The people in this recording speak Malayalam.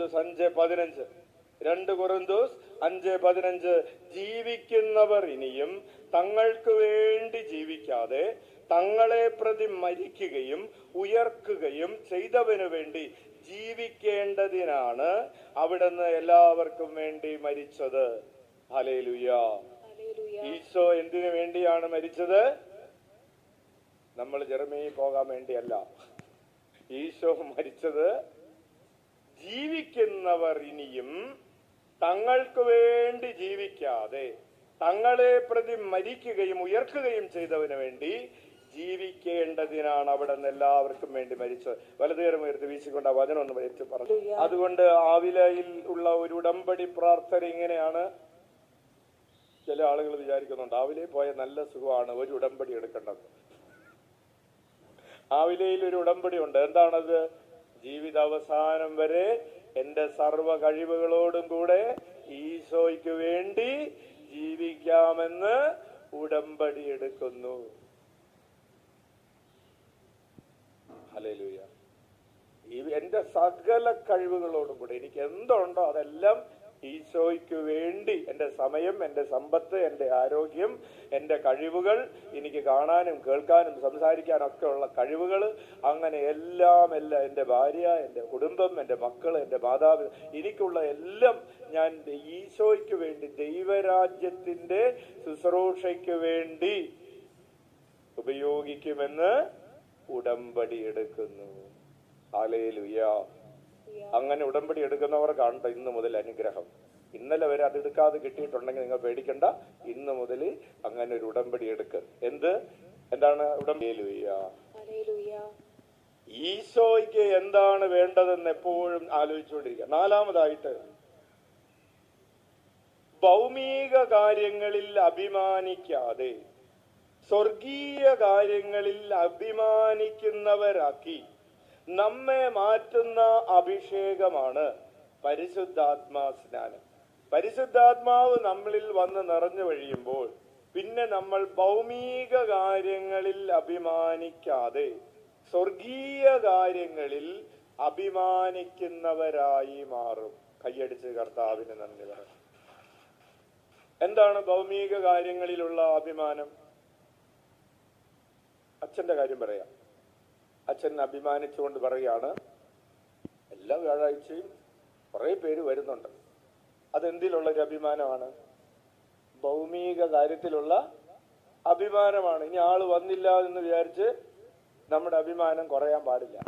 കൊറിന്തോസ് അഞ്ച് പതിനഞ്ച്. രണ്ട് കൊറിന്തോസ് അഞ്ച് പതിനഞ്ച്. ജീവിക്കുന്നവർ ഇനിയും തങ്ങൾക്ക് വേണ്ടി ജീവിക്കാതെ തങ്ങളെ പ്രതി മരിക്കുകയും ഉയർക്കുകയും ചെയ്തവനു വേണ്ടി ജീവിക്കേണ്ടതിനാണ് അവിടുന്ന് എല്ലാവർക്കും വേണ്ടി മരിച്ചത്. ഹലേലുയ ഈശോ എന്തിനു വേണ്ടിയാണ് മരിച്ചത്? നമ്മൾ ജർമ്മനി പോകാൻ വേണ്ടിയല്ല. ഈശോ മരിച്ചത് ജീവിക്കുന്നവർ ഇനിയും തങ്ങൾക്ക് വേണ്ടി ജീവിക്കാതെ തങ്ങളെ പ്രതി മരിക്കുകയും ഉയർക്കുകയും ചെയ്തവന് വേണ്ടി ജീവിക്കേണ്ടതിനാണ് അവിടെ നിന്ന് എല്ലാവർക്കും വേണ്ടി മരിച്ചത്. വലതുകരം ഉയർത്തി വീശിക്കൊണ്ട് ആ വചനം ഒന്ന് വെച്ച് പറഞ്ഞു അതുകൊണ്ട് ആവിലയിൽ ഉള്ള ഒരു ഉടമ്പടി പ്രാർത്ഥന ഇങ്ങനെയാണ്. ചില ആളുകൾ വിചാരിക്കുന്നുണ്ട് ആവിലെ പോയ നല്ല സുഖമാണ് ഒരു ഉടമ്പടി എടുക്കേണ്ടത്. ആവിലയിൽ ഒരു ഉടമ്പടി ഉണ്ട്. എന്താണത്? ജീവിതാവസാനം വരെ എന്റെ സർവ കഴിവുകളോടും കൂടെ ഈശോയ്ക്ക് വേണ്ടി ജീവിക്കാമെന്ന് ഉടമ്പടി എടുക്കുന്നു എന്റെ സകല കഴിവുകളോടും കൂടെ എനിക്ക് എന്തുണ്ടോ അതെല്ലാം ഈശോയ്ക്ക് വേണ്ടി എന്റെ സമയം എന്റെ സമ്പത്ത് എന്റെ ആരോഗ്യം എന്റെ കഴിവുകൾ എനിക്ക് കാണാനും കേൾക്കാനും സംസാരിക്കാനും ഒക്കെ ഉള്ള കഴിവുകൾ അങ്ങനെ എല്ലാം എല്ലാം എന്റെ ഭാര്യ എന്റെ കുടുംബം എന്റെ മക്കൾ എന്റെ മാതാവ് എനിക്കുള്ള എല്ലാം ഞാൻ ഈശോയ്ക്ക് വേണ്ടി ദൈവരാജ്യത്തിന്റെ ശുശ്രൂഷയ്ക്ക് വേണ്ടി ഉപയോഗിക്കുമെന്ന് ഉടമ്പടി എടുക്കുന്നു. ഹാലേലുയ അങ്ങനെ ഉടമ്പടി എടുക്കുന്നവർക്കാണ് ഇന്ന് മുതൽ അനുഗ്രഹം. ഇന്നലെ വരെ അത് എടുക്കാതെ കിട്ടിയിട്ടുണ്ടെങ്കിൽ നിങ്ങൾ പേടിക്കണ്ട. ഇന്ന് മുതൽ അങ്ങനെ ഒരു ഉടമ്പടി എടുക്ക്. എന്ത്? എന്താണ് ഉടമ്പടിയിലുയ്യ ഹല്ലേലൂയ. ഈശോയ്ക്ക് എന്താണ് വേണ്ടതെന്ന് എപ്പോഴും ആലോചിച്ചുകൊണ്ടിരിക്കുക. നാലാമതായിട്ട് ഭൗമിക കാര്യങ്ങളിൽ അഭിമാനിക്കാതെ സ്വർഗീയ കാര്യങ്ങളിൽ അഭിമാനിക്കുന്നവരാക്കി നമ്മെ മാറ്റുന്ന അഭിഷേകമാണ് പരിശുദ്ധാത്മാ സ്നാനം. പരിശുദ്ധാത്മാവ് നമ്മളിൽ വന്ന് നിറഞ്ഞു കഴിയുമ്പോൾ പിന്നെ നമ്മൾ ഭൗമിക കാര്യങ്ങളിൽ അഭിമാനിക്കാതെ സ്വർഗീയ കാര്യങ്ങളിൽ അഭിമാനിക്കുന്നവരായി മാറും. കൈയടിച്ച് കർത്താവിന് നന്ദി പറയാം എന്താണ് ഭൗമിക കാര്യങ്ങളിലുള്ള അഭിമാനം? അച്ഛന്റെ കാര്യം പറയാം. അച്ഛൻ അഭിമാനിച്ചുകൊണ്ട് പറയുകയാണ് എല്ലാ വ്യാഴാഴ്ചയും കുറെ പേര് വരുന്നുണ്ട്. അതെന്തിലുള്ള ഒരു അഭിമാനമാണ്? ഭൗമിക കാര്യത്തിലുള്ള അഭിമാനമാണ്. ഇനി ആൾ വന്നില്ല എന്ന് വിചാരിച്ച് നമ്മുടെ അഭിമാനം കുറയാൻ പാടില്ല.